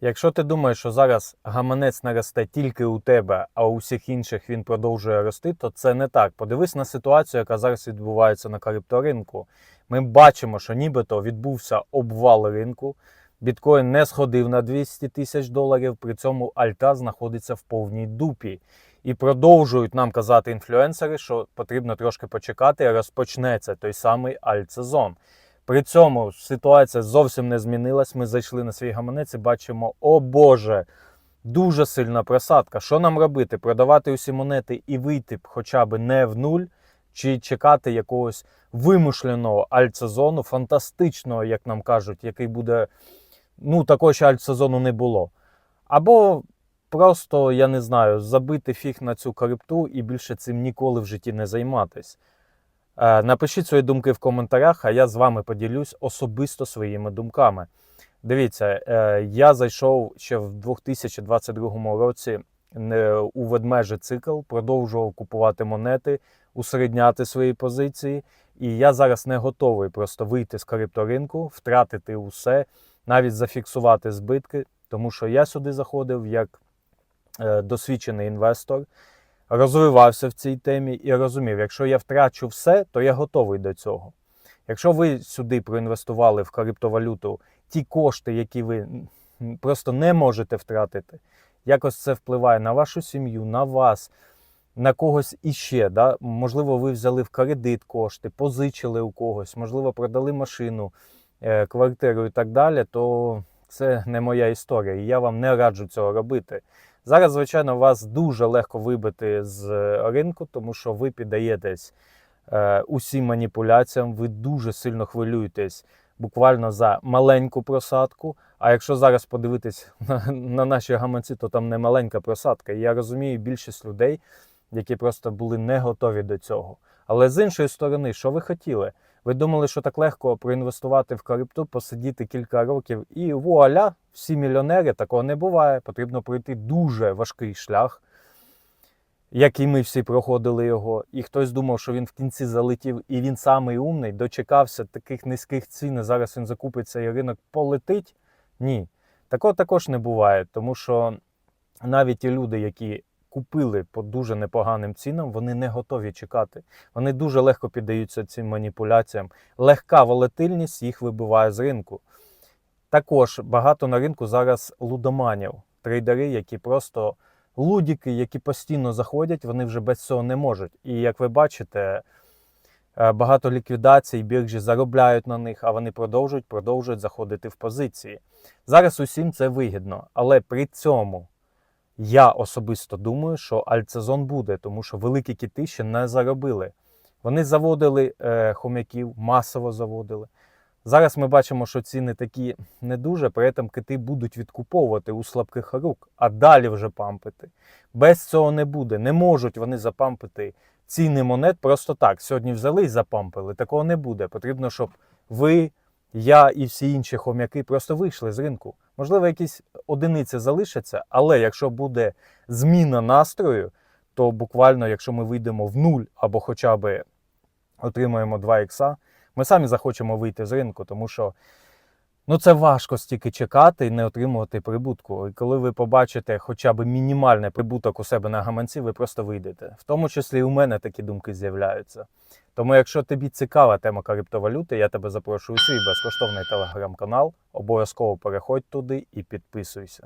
Якщо ти думаєш, що зараз гаманець не росте тільки у тебе, а у всіх інших він продовжує рости, то це не так. Подивись на ситуацію, яка зараз відбувається на крипторинку. Ми бачимо, що нібито відбувся обвал ринку. Біткоін не сходив на 200 тисяч доларів, при цьому альта знаходиться в повній дупі. І продовжують нам казати інфлюенсери, що потрібно трошки почекати, розпочнеться той самий альтсезон. При цьому ситуація зовсім не змінилась. Ми зайшли на свій гаманець і бачимо, о Боже, дуже сильна просадка. Що нам робити? Продавати усі монети і вийти хоча б не в нуль, чи чекати якогось вимушленого альтсезону, фантастичного, як нам кажуть, який буде. Ну, такого ще альтсезону не було. Або просто, я не знаю, забити фіг на цю крипту і більше цим ніколи в житті не займатись. Е, Напишіть свої думки в коментарях, а я з вами поділюсь особисто своїми думками. Дивіться, е, я зайшов ще в 2022 році е, у ведмежий цикл, продовжував купувати монети, усередняти свої позиції. І я зараз не готовий просто вийти з крипторинку, втратити усе, навіть зафіксувати збитки, тому що я сюди заходив як досвідчений інвестор розвивався в цій темі і розумів, якщо я втрачу все, то я готовий до цього. Якщо ви сюди проінвестували в криптовалюту ті кошти, які ви просто не можете втратити, якось це впливає на вашу сім'ю, на вас, на когось іще. Да? Можливо, ви взяли в кредит кошти, позичили у когось, можливо, продали машину, е, квартиру і так далі, то це не моя історія, і я вам не раджу цього робити. Зараз, звичайно, вас дуже легко вибити з ринку, тому що ви піддаєтесь е, усім маніпуляціям, ви дуже сильно хвилюєтесь буквально за маленьку просадку. А якщо зараз подивитись на, на наші гаманці, то там не маленька просадка. І я розумію більшість людей, які просто були не готові до цього. Але з іншої сторони, що ви хотіли? Ви думали, що так легко проінвестувати в крипту, посидіти кілька років і вуаля, всі мільйонери, такого не буває. Потрібно пройти дуже важкий шлях, як і ми всі проходили його. І хтось думав, що він в кінці залетів, і він самий умний, дочекався таких низьких цін. і Зараз він закупиться і ринок полетить. Ні. Такого також не буває, тому що навіть ті люди, які купили по дуже непоганим цінам, вони не готові чекати. Вони дуже легко піддаються цим маніпуляціям. Легка волатильність їх вибиває з ринку. Також багато на ринку зараз лудоманів, трейдери, які просто лудіки, які постійно заходять, вони вже без цього не можуть. І як ви бачите, е, багато ліквідацій, біржі заробляють на них, а вони продовжують, продовжують заходити в позиції. Зараз усім це вигідно, але при цьому я особисто думаю, що альтсезон буде, тому що великі кити ще не заробили. Вони заводили е, хомяків, масово заводили. Зараз ми бачимо, що ціни такі не дуже, при этом кити будуть відкуповувати у слабких рук, а далі вже пампити. Без цього не буде. Не можуть вони запампити ціни монет просто так. Сьогодні взяли і запампили. Такого не буде. Потрібно, щоб ви, я і всі інші хом'яки просто вийшли з ринку. Можливо, якісь одиниці залишаться, але якщо буде зміна настрою, то буквально, якщо ми вийдемо в нуль або хоча б отримаємо 2 ікса, ми самі захочемо вийти з ринку, тому що ну, це важко стільки чекати і не отримувати прибутку. І коли ви побачите хоча б мінімальний прибуток у себе на гаманці, ви просто вийдете. В тому числі і у мене такі думки з'являються. Тому, якщо тобі цікава тема криптовалюти, я тебе запрошую у свій безкоштовний телеграм-канал. Обов'язково переходь туди і підписуйся.